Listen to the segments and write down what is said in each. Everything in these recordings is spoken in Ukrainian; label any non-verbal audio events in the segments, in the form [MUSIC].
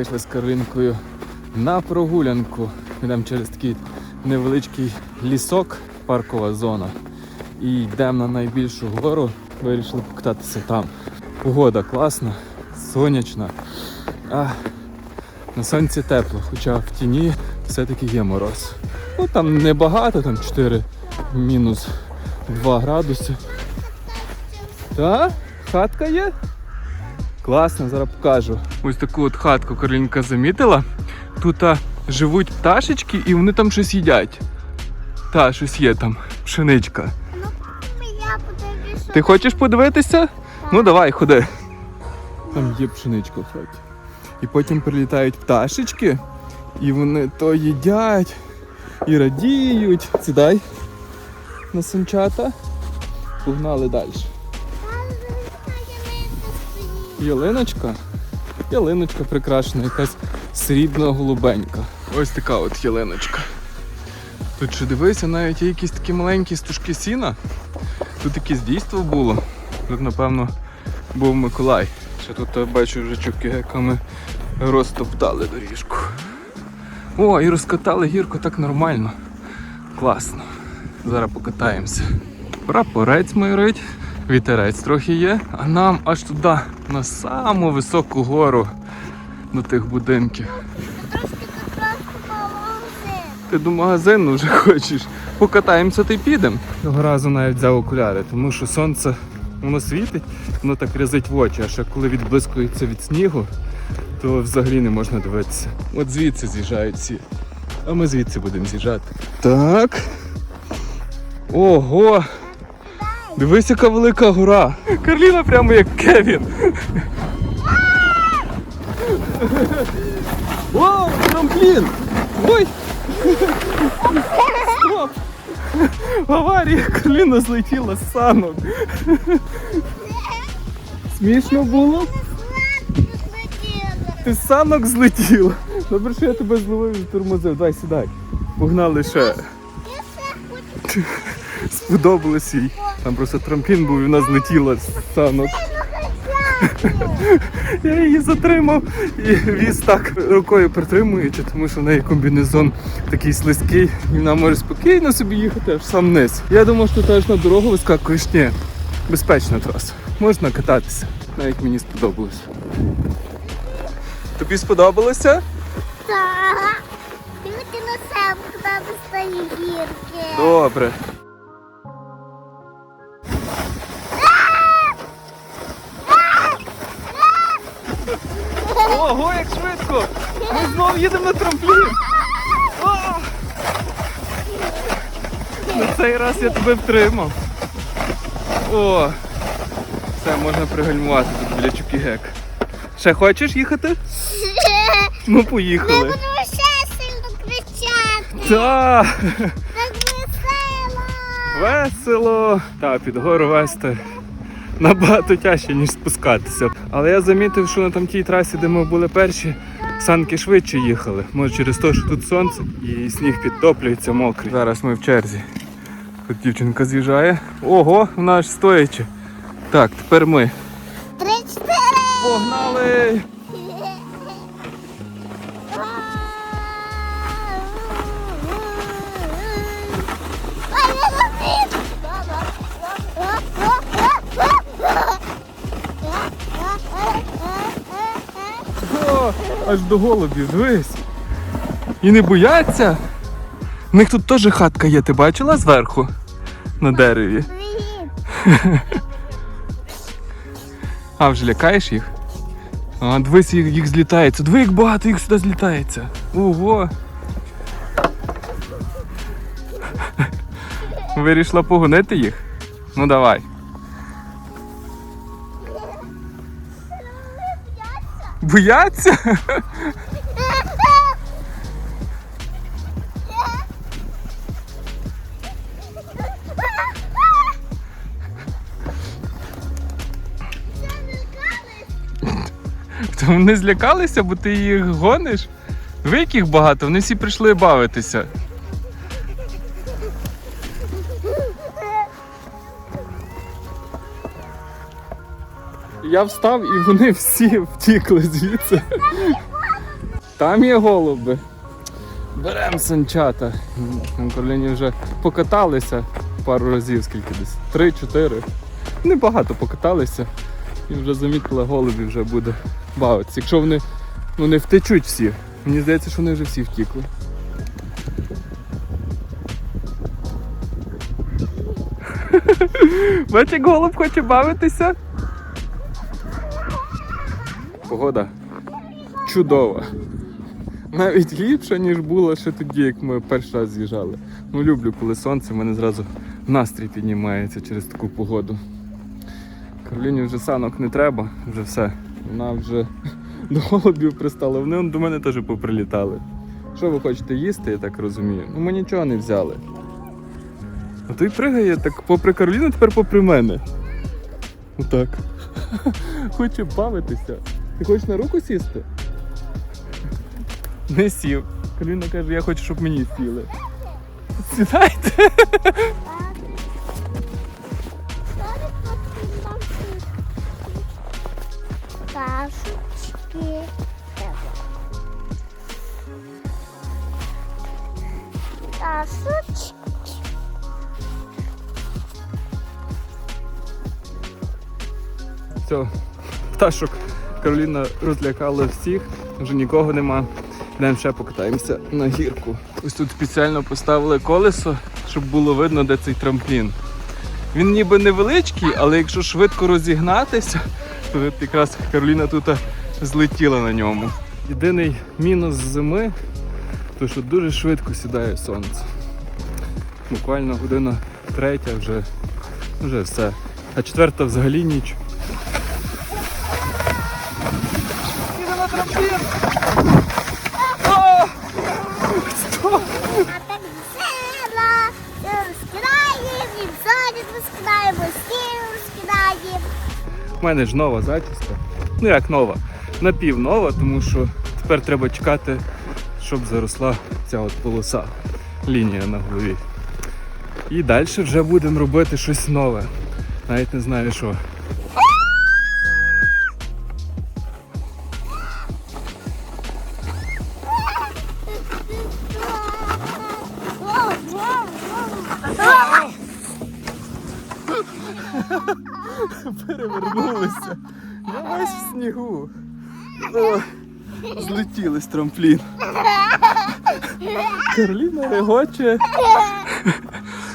вийшли з Каролінкою на прогулянку. Йдемо через такий невеличкий лісок, паркова зона. І йдемо на найбільшу гору. Вирішили покататися там. Погода класна, сонячна. А на сонці тепло, хоча в тіні все-таки є мороз. Ну там небагато, там 4 мінус 2 градуси. Та? Хатка є? Класно, зараз покажу. Ось таку от хатку Каролінка замітила. Тут а, живуть пташечки і вони там щось їдять. Та, щось є там, пшеничка. Я подивлюся. Ти хочеш подивитися? Ну давай, ходи. Там є пшеничка в хаті. І потім прилітають пташечки, і вони то їдять і радіють. Сідай на сончата. Погнали далі. Ялиночка. Ялиночка прикрашена, якась срібна голубенька. Ось така от ялиночка. Тут що дивися, навіть є якісь такі маленькі стужки сіна. Тут якесь дійство було. Тут, напевно, був Миколай. Ще тут я бачу вже чукігеками розтоптали доріжку. О, і розкатали гірку так нормально. Класно. Зараз покатаємося. Прапорець майорить, вітерець трохи є, а нам аж туди, на саму високу гору до тих будинків. Ти до магазину вже [LAUGHS] хочеш. Покатаємося та й підемо. Цього разу навіть взяв окуляри, тому що сонце воно світить, воно так рязить в очі, а ще коли відблискується від снігу, то взагалі не можна дивитися. От звідси з'їжджають всі. А ми звідси будемо з'їжджати. Так. Ого! Дивись, яка велика гора. Карліна прямо як Кевін. Вау, трамплін! Ой! Стоп! Аварія, коліно злетіло з санок. Смішно було? Ти з санок злетіла. Добре, що я тебе зловив і тормозив. Давай сідай. Погнали ще. Сподобалось їй. Там просто трамплін був і вона злетіла з санок. Я її затримав і віз так рукою притримуючи, тому що в неї комбінезон такий слизький, і вона може спокійно собі їхати аж сам вниз. Я думав, що теж на дорогу вискакуєш. Ні, безпечна траса. Можна кататися. Навіть мені сподобалось. Тобі сподобалося? Так. Дивіться на себе, куди достає гірки. Добре. Як! Ми знову їдемо на трамплін! На цей раз я тебе втримав. О! Все, можна пригальмувати тут біля Чукігек. Ще хочеш їхати? Ну, Ми поїхали. будемо ще сильно кричати. Так! Так весело. Весело! Та під гору вести набагато тяжче, ніж спускатися. Але я замітив, що на там тій трасі, де ми були перші, санки швидше їхали. Може через те, що тут сонце і сніг підтоплюється мокрий. Зараз ми в черзі. Тут дівчинка з'їжджає. Ого, вона аж стоячи. Так, тепер ми. Три-чотири. Погнали! Аж до голубів, дивись. І не бояться. У них тут теж хатка є, ти бачила зверху? На дереві. А, вже лякаєш їх? А, дивись, їх, їх злітається. Диви, як багато їх сюди злітається. Ого. Вирішила погонити їх? Ну давай. Бояться? То вони злякалися, бо ти їх гониш? Ви яких багато, вони всі прийшли бавитися. Я встав і вони всі втікли звідси. Там є голуби. Беремо санчата. Там Кароліні вже покаталися пару разів, скільки десь? Три-чотири. Небагато покаталися. І вже замітила голубів вже буде бавитися. Якщо вони ну, не втечуть всі. Мені здається, що вони вже всі втікли. [LAUGHS] Бачиш, як голуб хоче бавитися. Погода чудова. Навіть ліпша, ніж була ще тоді, як ми перший раз з'їжджали. Ну, люблю, коли сонце, в мене зразу настрій піднімається через таку погоду. Кароліні вже санок не треба, вже все. Вона вже [LAUGHS] до голубів пристала. Вони до мене теж поприлітали. Що ви хочете їсти, я так розумію? Ну ми нічого не взяли. А той пригає так попри Кароліну, тепер попри мене. Отак. [LAUGHS] Хоче бавитися. Ти хочеш на руку сісти? Не сів. Кароліна каже, я хочу, щоб мені сіли. Сідайте. Кашечки. Кашечки. Все, пташок Кароліна розлякала всіх, вже нікого нема. Йдемо ще покатаємося на гірку. Ось тут спеціально поставили колесо, щоб було видно, де цей трамплін. Він ніби невеличкий, але якщо швидко розігнатися, то якраз Кароліна тут злетіла на ньому. Єдиний мінус зими, то що дуже швидко сідає сонце. Буквально година третя вже, вже все. А четверта взагалі ніч. А так весело. Все розкидаємо, і в зоні розкидаємо, стіл розкидаємо. У мене ж нова зачіска. Ну як нова? Напівнова, тому що тепер треба чекати, щоб заросла ця от полоса, лінія на голові. І далі вже будемо робити щось нове. Навіть не знаю що. Перевернулися. Я весь в снігу. О, злетіли з трамплін. Кароліна регоче.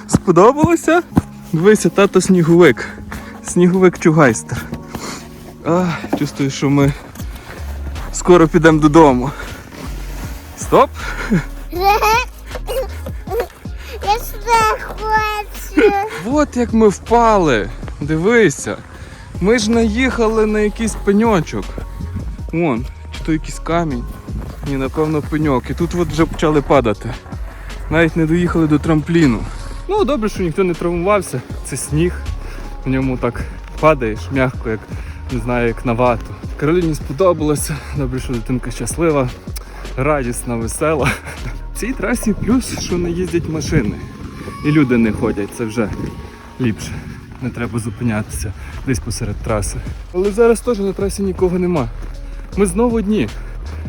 Сподобалося? Дивися, тато сніговик. Сніговик чугайстер. Чувствую, що ми скоро підемо додому. Стоп! От як ми впали. Дивися. Ми ж наїхали на якийсь пеньочок. Вон, чи то якийсь камінь. Ні, напевно, пеньок. І тут от вже почали падати. Навіть не доїхали до трампліну. Ну, добре, що ніхто не травмувався. Це сніг. В ньому так падаєш м'яко, як не знаю, як на вату. Кароліні сподобалося. Добре, що дитинка щаслива, радісна, весела. В цій трасі плюс, що не їздять машини. І люди не ходять, це вже ліпше. Не треба зупинятися десь посеред траси. Але зараз теж на трасі нікого нема. Ми знову одні.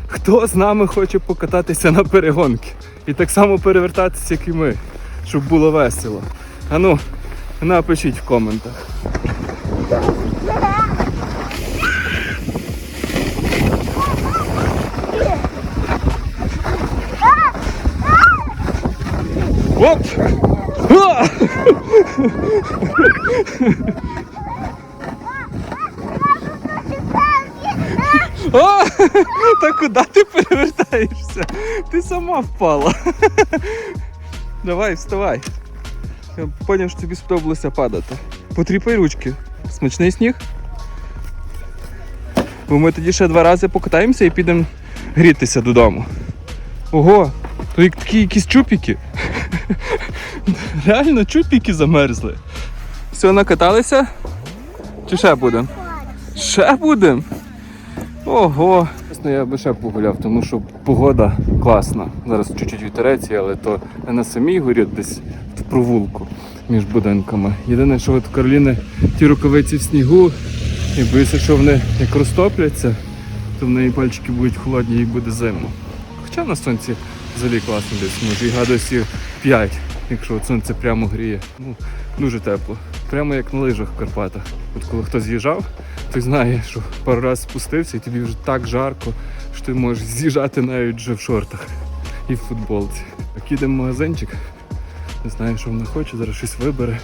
Хто з нами хоче покататися на перегонки? І так само перевертатися, як і ми, щоб було весело. Ану, напишіть в коментах. Оп! О! Та куди ти перевертаєшся? Ти сама впала. Давай, вставай. Я поняв, що тобі сподобалося падати. Потріпай ручки. Смачний сніг. Бо ми тоді ще два рази покатаємося і підемо грітися додому. Ого, то як такі якісь чупіки. [LAUGHS] Реально чупіки замерзли. Все, накаталися? Чи ще будемо? Ще будемо? Ого. Чесно, я би ще погуляв, тому що погода класна. Зараз чуть-чуть вітерець, але то не на самій горі, десь в провулку між будинками. Єдине, що от Кароліни ті рукавиці в снігу, і боюся, що вони як розтопляться, то в неї пальчики будуть холодні і буде зимно. Хоча на сонці взагалі класно десь, може і градусів 5, якщо сонце прямо гріє. Ну, дуже тепло. Прямо як на лижах в Карпатах. От коли хтось з'їжджав, той знає, що пару разів спустився і тобі вже так жарко, що ти можеш з'їжджати навіть вже в шортах і в футболці. Так їдемо в магазинчик. Не знаю, що вона хоче, зараз щось вибере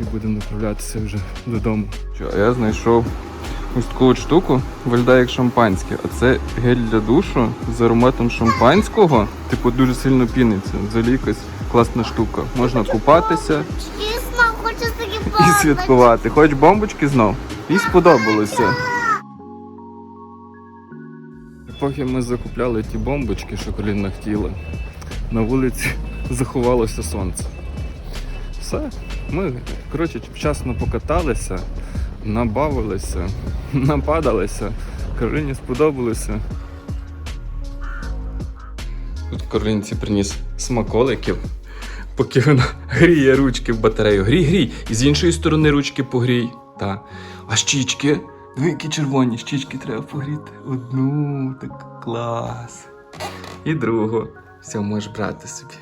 і будемо направлятися вже додому. Що, я знайшов ось таку от штуку, виглядає як шампанське, а це гель для душу з ароматом шампанського. Типу дуже сильно піниться. Взагалі якась класна штука. Можна купатися [LAUGHS] і святкувати. Хоч бомбочки знов. Їй сподобалося. Поки ми закупляли ті бомбочки, що Коліна хотіла, на вулиці [LAUGHS] заховалося сонце. Все. Ми, коротше, вчасно покаталися, набавилися, [LAUGHS] нападалися. Кароліні сподобалося. Тут Каролінці приніс смаколиків, поки вона гріє ручки в батарею. Грій, грій. І з іншої сторони ручки погрій. Та. А щічки? Дві які червоні, щічки треба погріти. Одну, так клас. І другу. Все, можеш брати собі.